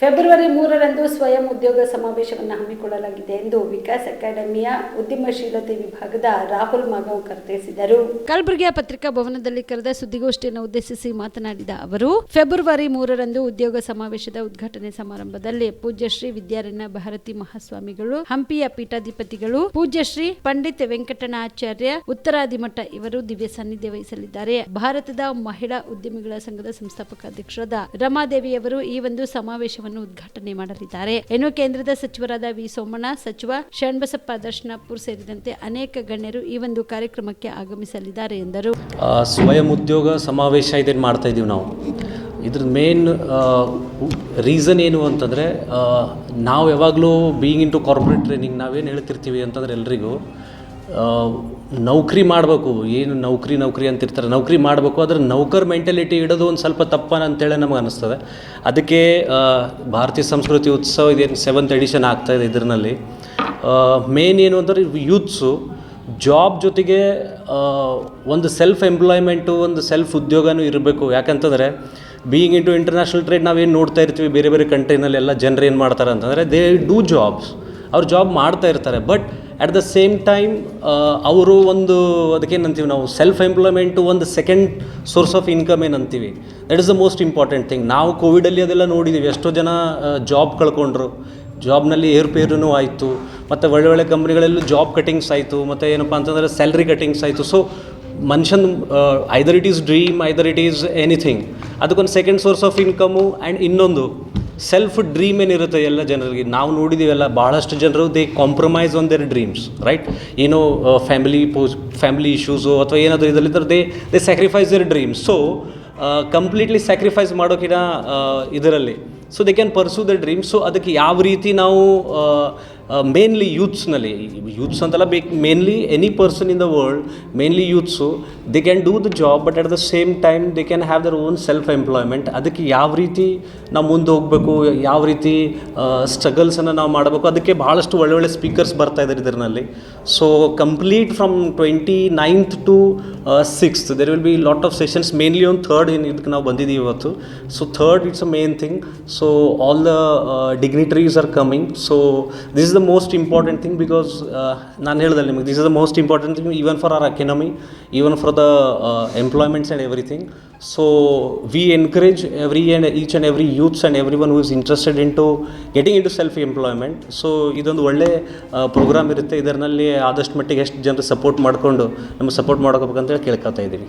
February ಮೂರರಂದು ಸ್ವಯಂ ಉದ್ಯೋಗ ಸಮಾವೇಶವನ್ನು ಹಮ್ಮಿಕೊಳ್ಳಲಾಗಿದೆ ಎಂದು ವಿಕಾಸ್ ಅಕಾಡೆಮಿಯ ಉದ್ಯಮಶೀಲತೆ ವಿಭಾಗದ ರಾಹುಲ್ ಮಾಗಾಂವ್ಕರ್ ತಿಳಿಸಿದರು. ಕಲಬುರಗಿಯ ಪತ್ರಿಕಾ ಭವನದಲ್ಲಿ ಕರೆದ ಸುದ್ದಿಗೋಷ್ಠಿಯನ್ನು ಉದ್ದೇಶಿಸಿ ಮಾತನಾಡಿದ ಅವರು, ಫೆಬ್ರವರಿ ಮೂರರಂದು ಉದ್ಯೋಗ ಸಮಾವೇಶದ ಉದ್ಘಾಟನೆ ಸಮಾರಂಭದಲ್ಲಿ ಪೂಜ್ಯ ಶ್ರೀ ವಿದ್ಯಾರಣ್ಯ ಭಾರತಿ ಮಹಾಸ್ವಾಮಿಗಳು, ಹಂಪಿಯ ಪೀಠಾಧಿಪತಿಗಳು ಪೂಜ್ಯ ಶ್ರೀ ಪಂಡಿತ್ ವೆಂಕಟನಾಚಾರ್ಯ ಉತ್ತರಾದಿಮಠ ಇವರು ದಿವ್ಯ ಸಾನ್ನಿಧ್ಯ ವಹಿಸಲಿದ್ದಾರೆ. ಭಾರತದ ಮಹಿಳಾ ಉದ್ಯಮಿಗಳ ಸಂಘದ ಸಂಸ್ಥಾಪಕ ಅಧ್ಯಕ್ಷರಾದ ರಮಾದೇವಿಯವರು ಈ ಒಂದು ಸಮಾವೇಶವನ್ನು ಉದ್ಘಾಟನೆ ಮಾಡಲಿದ್ದಾರೆ. ಇನ್ನು ಕೇಂದ್ರದ ಸಚಿವರಾದ ವಿ ಸೋಮಣ್ಣ, ಸಚಿವ ಶರಣಬಸಪ್ಪ ದರ್ಶನಪುರ್ ಸೇರಿದಂತೆ ಅನೇಕ ಗಣ್ಯರು ಈ ಒಂದು ಕಾರ್ಯಕ್ರಮಕ್ಕೆ ಆಗಮಿಸಲಿದ್ದಾರೆ ಎಂದರು. ಸ್ವಯಂ ಉದ್ಯೋಗ ಸಮಾವೇಶ ಇದೇನು ಮಾಡ್ತಾ ಇದ್ದೀವಿ ನಾವು. ಇದ್ರ ಮೇನ್ ರೀಸನ್ ಏನು ಅಂತಂದರೆ ನಾವು ಯಾವಾಗಲೂ being in to corporate training ನಾವೇನು ಹೇಳ್ತಿರ್ತೀವಿ ಅಂತಂದ್ರೆ ಎಲ್ರಿಗೂ ನೌಕರಿ ಮಾಡಬೇಕು. ಏನು ನೌಕರಿ ನೌಕರಿ ಅಂತಿರ್ತಾರೆ. ನೌಕರಿ ಮಾಡಬೇಕು ಆದರೆ ನೌಕರ್ ಮೆಂಟಾಲಿಟಿ ಇಡೋದು ಒಂದು ಸ್ವಲ್ಪ ತಪ್ಪನ ಅಂತೇಳಿ ನಮಗೆ ಅನ್ನಿಸ್ತದೆ ಅದಕ್ಕೆ ಭಾರತೀಯ ಸಂಸ್ಕೃತಿ ಉತ್ಸವ ಇದೇನು ಸೆವೆಂತ್ ಎಡಿಷನ್ ಆಗ್ತಾಯಿದೆ ಇದರಲ್ಲಿ ಮೇನ್ ಏನು ಅಂದರೆ ಯೂತ್ಸು ಜಾಬ್ ಜೊತೆಗೆ ಒಂದು ಸೆಲ್ಫ್ ಎಂಪ್ಲಾಯ್ಮೆಂಟು ಒಂದು ಸೆಲ್ಫ್ ಉದ್ಯೋಗನೂ ಇರಬೇಕು. ಯಾಕಂತಂದರೆ ಬೀಯಿಂಗ್ ಇಂಟು ಇಂಟರ್ನ್ಯಾಷನಲ್ ಟ್ರೇಡ್ ನಾವೇನು ನೋಡ್ತಾ ಇರ್ತೀವಿ ಬೇರೆ ಬೇರೆ ಕಂಟ್ರಿನಲ್ಲಿ ಎಲ್ಲ ಜನರು ಏನು ಮಾಡ್ತಾರೆ ಅಂತಂದರೆ ದೇ ಡೂ ಜಾಬ್ಸ್ ಅವ್ರು ಜಾಬ್ ಮಾಡ್ತಾ ಇರ್ತಾರೆ. But at the same time ಅವರು ಒಂದು ಅದಕ್ಕೇನಂತೀವಿ ನಾವು ಸೆಲ್ಫ್ ಎಂಪ್ಲಾಯ್ಮೆಂಟು ಒಂದು ಸೆಕೆಂಡ್ ಸೋರ್ಸ್ ಆಫ್ ಇನ್ಕಮ್ ಏನಂತೀವಿ. That is the most important thing ನಾವು ಕೋವಿಡಲ್ಲಿ ಅದೆಲ್ಲ ನೋಡಿದ್ದೀವಿ ಎಷ್ಟೋ ಜನ ಜಾಬ್ ಕಳ್ಕೊಂಡ್ರು. ಜಾಬ್ನಲ್ಲಿ ಏರುಪೇರೂ ಆಯಿತು. ಮತ್ತು ಒಳ್ಳೆ ಒಳ್ಳೆ ಕಂಪ್ನಿಗಳಲ್ಲೂ ಜಾಬ್ ಕಟಿಂಗ್ಸ್ ಆಯಿತು. ಮತ್ತು ಏನಪ್ಪ ಅಂತಂದರೆ ಸ್ಯಾಲ್ರಿ ಕಟಿಂಗ್ಸ್ ಆಯಿತು. ಸೊ ಮನುಷ್ಯನ either it is dream either it is anything ಅದಕ್ಕೊಂದು second source of income and ಇನ್ನೊಂದು ಸೆಲ್ಫ್ ಡ್ರೀಮ್ ಏನಿರುತ್ತೆ ಎಲ್ಲ ಜನರಿಗೆ, ನಾವು ನೋಡಿದ್ದೀವಲ್ಲ ಭಾಳಷ್ಟು ಜನರು they compromise on their dreams right ಏನೋ ಫ್ಯಾಮಿಲಿ ಪೋಸ್ ಫ್ಯಾಮಿಲಿ ಇಶ್ಯೂಸು ಅಥವಾ ಏನಾದರೂ ಇದರಲ್ಲಿದ್ದರೆ they they sacrifice their dreams so completely sacrifice ಮಾಡೋಕಿನ ಇದರಲ್ಲಿ so they can pursue the dream so ಅದಕ್ಕೆ ಯಾವ ರೀತಿ ನಾವು ಮೇನ್ಲಿ ಯೂತ್ಸ್ನಲ್ಲಿ ಯೂತ್ಸ್ ಅಂತಲ್ಲ ಬೇಕ್ mainly any person in the world mainly youths they can do the job but at the same time they can have their own self employment ಅದಕ್ಕೆ ಯಾವ ರೀತಿ ನಾವು ಮುಂದೆ ಹೋಗಬೇಕು, ಯಾವ ರೀತಿ ಸ್ಟ್ರಗಲ್ಸನ್ನು ನಾವು ಮಾಡಬೇಕು, ಅದಕ್ಕೆ ಭಾಳಷ್ಟು ಒಳ್ಳೊಳ್ಳೆ ಸ್ಪೀಕರ್ಸ್ ಬರ್ತಾ ಇದ್ದಾರೆ ಇದರಲ್ಲಿ. So complete from twenty ninth to sixth there will be lot of sessions mainly ಒಂದು ಥರ್ಡ್ ಇದಕ್ಕೆ ನಾವು ಬಂದಿದ್ದೀವಿ ಇವತ್ತು. So third it's a main thing so all the dignitaries are coming so this is the most important thing because ನಾನು ಹೇಳ್ದಲ್ಲ ನಿಮಗೆ this is the most important thing even for our economy even for the employments and everything so we encourage every and each and every youths and every one who is interested in to getting in to self employment so ಇದೊಂದು ಒಳ್ಳೆ program ಇರುತ್ತೆ. ಇದರಲ್ಲಿ ಆದಷ್ಟು ಮಟ್ಟಿಗೆ ಎಷ್ಟು ಜನರು support ಮಾಡಿಕೊಂಡು ನಮಗೆ ಸಪೋರ್ಟ್ ಮಾಡ್ಕೋಬೇಕಂತೇಳಿ ಕೇಳ್ಕೊತಾ ಇದ್ದೀವಿ.